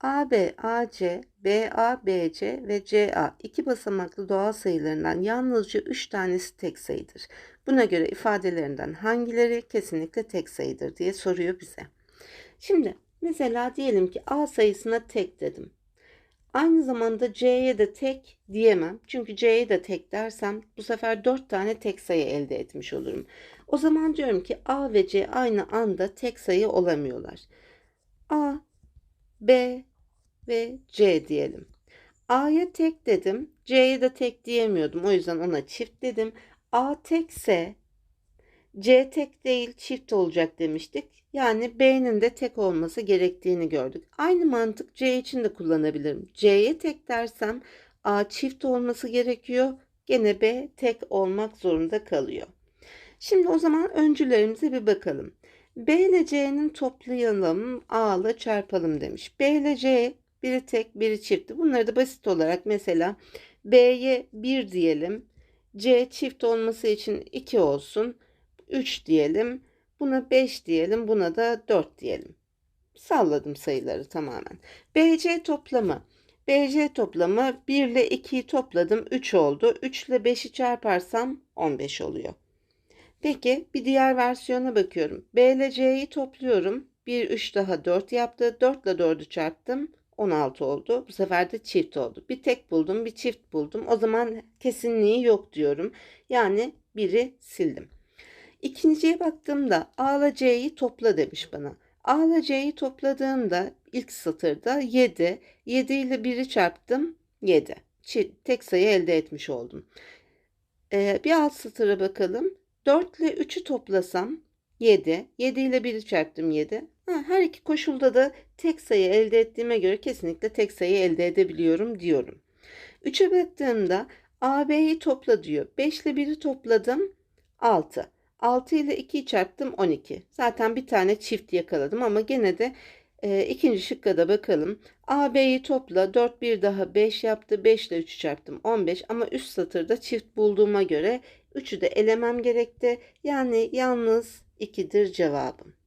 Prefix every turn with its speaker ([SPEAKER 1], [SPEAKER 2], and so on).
[SPEAKER 1] AB, AC, BA, BC ve CA iki basamaklı doğal sayılarından yalnızca 3 tanesi tek sayıdır. Buna göre ifadelerinden hangileri kesinlikle tek sayıdır diye soruyor bize. Şimdi mesela diyelim ki A sayısına tek dedim. Aynı zamanda C'ye de tek diyemem. Çünkü C'ye de tek dersem bu sefer 4 tane tek sayı elde etmiş olurum. O zaman diyorum ki A ve C aynı anda tek sayı olamıyorlar. A, B ve C diyelim. A'ya tek dedim. C'ye de tek diyemiyordum. O yüzden ona çift dedim. A tekse C tek değil çift olacak demiştik. Yani B'nin de tek olması gerektiğini gördük. Aynı mantık C için de kullanabilirim. C'ye tek dersem A çift olması gerekiyor. Gene B tek olmak zorunda kalıyor. Şimdi o zaman öncülerimize bir bakalım. B ile C'nin toplayalım, A ile çarpalım demiş. B ile C biri tek, biri çiftti. Bunları da basit olarak mesela B'ye 1 diyelim. C çift olması için 2 olsun. 3 diyelim. Buna 5 diyelim. Buna da 4 diyelim. Salladım sayıları tamamen. BC toplamı. BC toplamı 1 ile 2'yi topladım. 3 oldu. 3 ile 5'i çarparsam 15 oluyor. Peki bir diğer versiyona bakıyorum. B ile C'yi topluyorum. 1, 3 daha 4 yaptı. 4 ile 4'ü çarptım. 16 oldu. Bu sefer de çift oldu. Bir tek buldum, bir çift buldum. O zaman kesinliği yok diyorum. Yani biri sildim. İkinciye baktığımda A ile C'yi topla demiş bana. A ile C'yi topladığımda ilk satırda 7. 7 ile 1'i çarptım 7. Çift, tek sayı elde etmiş oldum. Ee, bir alt satıra bakalım. 4 ile 3'ü toplasam 7. 7 ile 1'i çarptım 7. Her iki koşulda da tek sayı elde ettiğime göre kesinlikle tek sayı elde edebiliyorum diyorum. 3'e baktığımda AB'yi topla diyor. 5 ile 1'i topladım 6. 6 ile 2'yi çarptım 12. Zaten bir tane çift yakaladım ama gene de e, ikinci şıkka da bakalım. AB'yi topla 4 bir daha 5 yaptı. 5 ile 3'ü çarptım 15 ama üst satırda çift bulduğuma göre 3'ü de elemem gerekti. Yani yalnız 2'dir cevabım.